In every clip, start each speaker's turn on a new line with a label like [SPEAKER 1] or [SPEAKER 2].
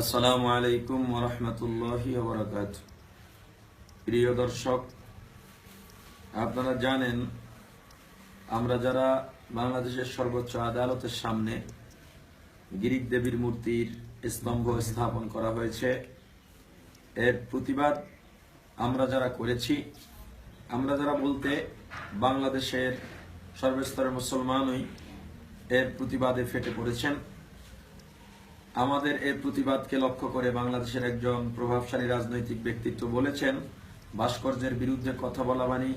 [SPEAKER 1] আসসালামু আলাইকুম ওরহমতুল্লাহি ওবরাকাত প্রিয় দর্শক, আপনারা জানেন, আমরা যারা বাংলাদেশের সর্বোচ্চ আদালতের সামনে গিরিক দেবীর মূর্তির স্তম্ভ স্থাপন করা হয়েছে, এর প্রতিবাদ আমরা যারা করেছি, আমরা যারা বলতে বাংলাদেশের সর্বস্তরের মুসলমানই এর প্রতিবাদে ফেটে পড়েছেন। আমাদের এই প্রতিবাদকে লক্ষ্য করে বাংলাদেশের একজন প্রভাবশালী রাজনৈতিক ব্যক্তিত্ব বলেছেন, ভাস্কর্যের বিরুদ্ধে কথা বলা মানে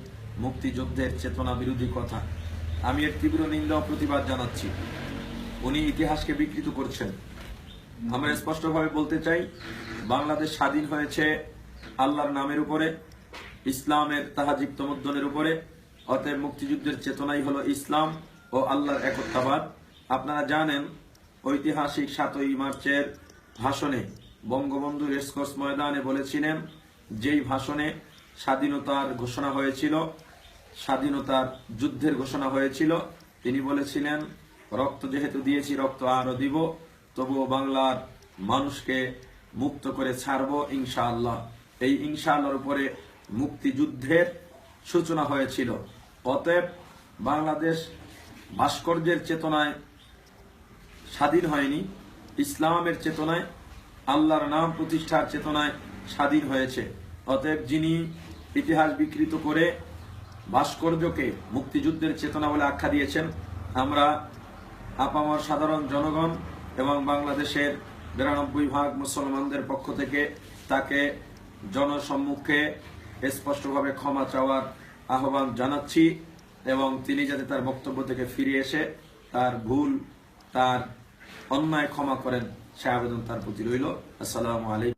[SPEAKER 1] মুক্তিযুদ্ধের চেতনা বিরোধী কথা। আমি এর তীব্র নিন্দা প্রতিবাদ জানাচ্ছি। উনি ইতিহাসকে বিকৃত করছেন। আমরা স্পষ্টভাবে বলতে চাই, বাংলাদেশ স্বাধীন হয়েছে আল্লাহর নামের উপরে, ইসলামের তাহাজিব তমদ্দনের উপরে, অতএব মুক্তিযুদ্ধের চেতনাই হলো ইসলাম ও আল্লাহর একত্রাবাদ আপনারা জানেন ঐতিহাসিক সাতই মার্চের ভাষণে বঙ্গবন্ধু রেসকোর্স ময়দানে বলেছিলেন, যেই ভাষণে স্বাধীনতার ঘোষণা হয়েছিল, স্বাধীনতার যুদ্ধের ঘোষণা হয়েছিল, তিনি বলেছিলেন, রক্ত যেহেতু দিয়েছি, রক্ত আরও দিব, তবুও বাংলার মানুষকে মুক্ত করে ছাড়বো, ইনশাআল্লাহ। এই ইনশাআল্লাহর উপরে মুক্তিযুদ্ধের সূচনা হয়েছিল। অতএব বাংলাদেশ ভাস্কর্যের চেতনায় স্বাধীন হয়নি, ইসলামের চেতনায়, আল্লাহর নাম প্রতিষ্ঠার চেতনায় স্বাধীন হয়েছে। অতএব যিনি ইতিহাস বিকৃত করে ভাস্কর্যকে মুক্তিযুদ্ধের চেতনা বলে আখ্যা দিয়েছেন, আমরা আপামর সাধারণ জনগণ এবং বাংলাদেশের বিরানব্বই ভাগ মুসলমানদের পক্ষ থেকে তাকে জনসম্মুখে স্পষ্টভাবে ক্ষমা চাওয়ার আহ্বান জানাচ্ছি এবং তিনি যাতে তার বক্তব্য থেকে ফিরে এসে তার ভুল, তার অন্যায় ক্ষমা করেন সে আবেদন তার প্রতি রইল। আসসালামু আলাইকুম।